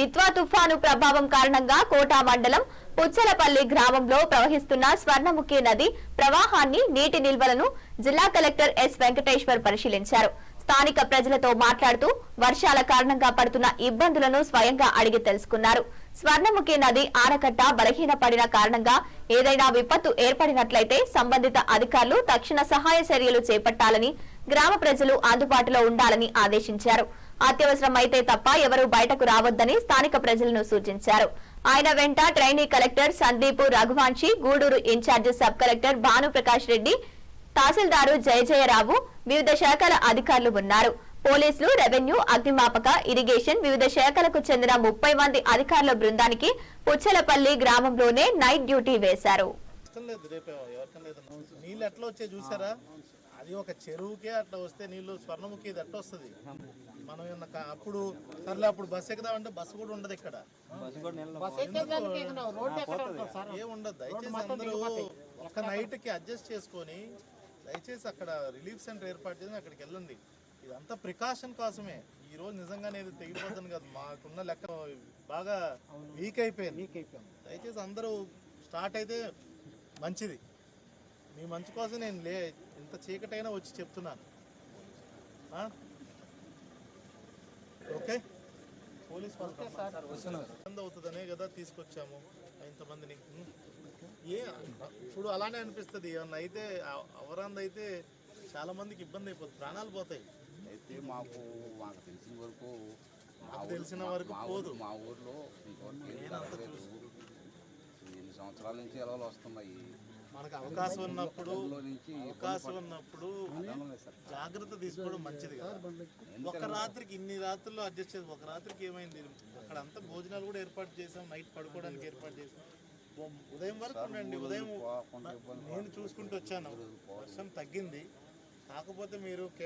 దిత్వా తుఫాను ప్రభావం కారణంగా కోటా మండలం పుచ్చలపల్లి గ్రామంలో ప్రవహిస్తున్న స్వర్ణముఖి నది ప్రవాహాన్ని నీటి నిల్వలను జిల్లా కలెక్టర్ ఎస్ వెంకటేశ్వర్ పరిశీలించారు. స్థానిక ప్రజలతో మాట్లాడుతూ వర్షాల కారణంగా పడుతున్న ఇబ్బందులను స్వయంగా అడిగి తెలుసుకున్నారు. స్వర్ణముఖి నది ఆనకట్ట బలహీనపడిన కారణంగా ఏదైనా విపత్తు ఏర్పడినట్లయితే సంబంధిత అధికారులు తక్షణ సహాయ చర్యలు చేపట్టాలని గ్రామ ప్రజలు అందుబాటులో ఉండాలని ఆదేశించారు. అత్యవసరమైతే తప్ప ఎవరూ బయటకు రావద్దని స్థానిక ప్రజలను సూచించారు. ఆయన వెంట trainee collector Sandeep Raghuvanshi Gudur incharge sub collector Bhanuprakash Reddy tahsildar Jayajayarao వివిధ శాఖల అధికారులు ఉన్నారు. పోలీసులు రెవెన్యూ అగ్నిమాపక ఇరిగేషన్ వివిధ శాఖలకు చెందిన ముప్పై మంది అధికారుల బృందానికి పుచ్చలపల్లి గ్రామంలోనే నైట్ డ్యూటీ వేశారు. నీళ్ళు ఎట్లా చూసారా? అది ఒక చెరువుకే అట్లా వస్తే నీళ్ళు స్వర్ణముఖి ఇది ఎట్లా వస్తుంది. మనం ఏమన్నా అప్పుడు సర్లే అప్పుడు బస్ ఎక్కుదామంటే బస్సు కూడా ఉండదు ఇక్కడ. ఏం ఉండదు. దయచేసి అందరూ ఒక నైట్కి అడ్జస్ట్ చేసుకొని దయచేసి అక్కడ రిలీఫ్ సెంటర్ ఏర్పాటు చేసి అక్కడికి వెళ్ళండి. ఇదంతా ప్రికాషన్ కోసమే. ఈ రోజు నిజంగానే ఇది తెగిపోతుంది కదా. మాకున్న లెక్క బాగా వీక్ అయిపోయింది. దయచేసి అందరూ స్టార్ట్ అయితే మంచిది. మీ మంచి కోసం నేను లే ఇంత చీకటైనా వచ్చి చెప్తున్నాను? ఓకే? పోలీస్ ఇబ్బంది అవుతుందనే కదా తీసుకొచ్చాము. ఇంతమందిని. ఏ ఇప్పుడు అలానే అనిపిస్తుంది. ఏమన్నా అయితే అవరాంద అయితే చాలా మందికి ఇబ్బంది అయిపోతుంది. ప్రాణాలు పోతాయి. అయితే మాకు మాకు తెలిసిన వరకు తెలిసిన వరకు పోదు. మా ఊర్లో ఎన్ని సంవత్సరాల నుంచి ఎలవలు వస్తున్నాయి. మనకు అవకాశం ఉన్నప్పుడు అవకాశం ఉన్నప్పుడు. జాగ్రత్త తీసుకోవడం మంచిది కదా. ఒక రాత్రికి ఇన్ని రాత్రుల్లో అడ్జస్ట్ చేసి ఒక రాత్రికి ఏమైంది? అక్కడ అంతా భోజనాలు కూడా ఏర్పాటు చేసాం నైట్ పడుకోవడానికి ఏర్పాటు చేసాం. ఉదయం వరకు ఉండండి ఉదయం నేను చూసుకుంటూ వచ్చాను. వర్షం తగ్గింది. కాకపోతే మీరు